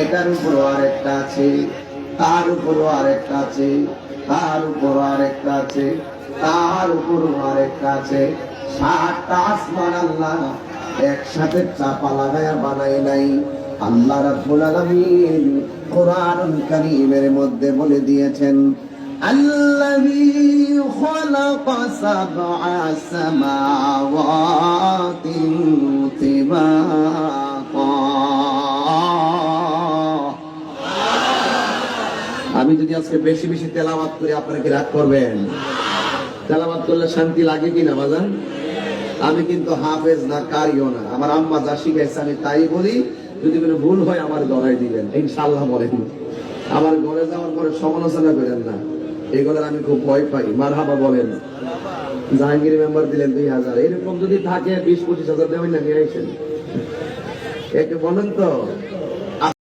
এটার উপরও আরেকটা আছে তার উপরও আরেকটা আছে তার উপরও আরেকটা আছে তার উপরও আরেকটা আছে সাতটা আসমান আল্লাহ একসাথে চাপা লাগায়া বানাই নাই আল্লাহ রাব্বুল আলামিন কোরআনুল কারীমের মধ্যে বলে দিয়েছেন الذي خلق سبع سماوات طباقا আমি যদি আজকে বেশি বেশি তেলাওয়াত করি আপনারা কি রাগ করবেন, তেলাওয়াত করলে শান্তি লাগে কি না বাজান? আমি কিন্তু হাফেজ না, কারিও না। আমার আম্মা যা শিখাইছে আমি তাই বলি, যদি কোনো ভুল হয় আমার গড়াই দিবেন, ইনশাআল্লাহ বলেন। আমার ঘরে যাওয়ার পরে সমালোচনা করেন না। এগুলোর আমি খুব ভয় পাই। মার হাবা বলেন। জাহাঙ্গীর মেম্বার দিলেন দুই হাজার। এরকম যদি থাকে, বিশ পঁচিশ হাজার দেবেন না নিয়ে আইসেন? একে বলেন তো।